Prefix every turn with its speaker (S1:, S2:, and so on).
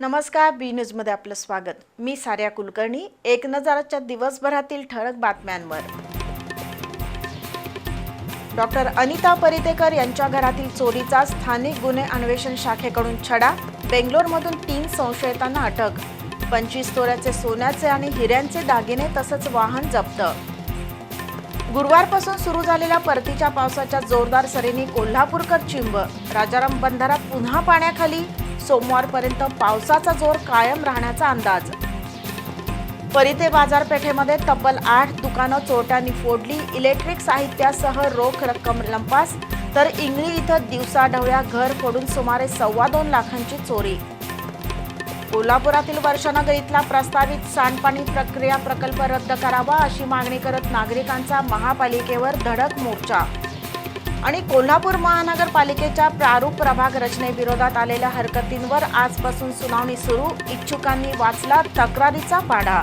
S1: नमस्कार बी न्यूजमध्ये आपलं स्वागत. मी साऱ्या कुलकर्णी एक नजराच्या दिवसभरातील ठळक बातम्यांवर. डॉक्टर अनिता परितेकर यांच्या घरातील चोरीचा स्थानिक गुन्हे अन्वेषण शाखेकडून छडा बेंगलोरमधून तीन संशयितांना अटक पंचवीस तोऱ्याचे सोन्याचे आणि हिऱ्यांचे दागिने तसंच वाहन जप्त. गुरुवारपासून सुरू झालेल्या परतीच्या पावसाच्या जोरदार सरींनी कोल्हापूरकर चिंब राजाराम बंधारा पुन्हा पाण्याखाली सोमवारपर्यंत पावसाचा जोर कायम राहण्याचा अंदाज. परिते बाजारपेठेमध्ये तब्बल आठ दुकानं चोरट्यांनी फोडली. इलेक्ट्रिक साहित्यासह रोख रक्कम लंपास. तर इंगळी इथं दिवसाढवळ्या घर फोडून सुमारे सव्वा दोन लाखांची चोरी. कोल्हापुरातील वर्षानगर इथला प्रस्तावित सांडपाणी प्रक्रिया प्रकल्प रद्द करावा अशी मागणी करत नागरिकांचा महापालिकेवर धडक मोर्चा. आणि कोल्हापूर महानगरपालिकेच्या प्रारूप प्रभाग रचनेविरोधात आलेल्या हरकतींवर आजपासून सुनावणी सुरू. इच्छुकांनी वाचला तक्रारीचा पाढा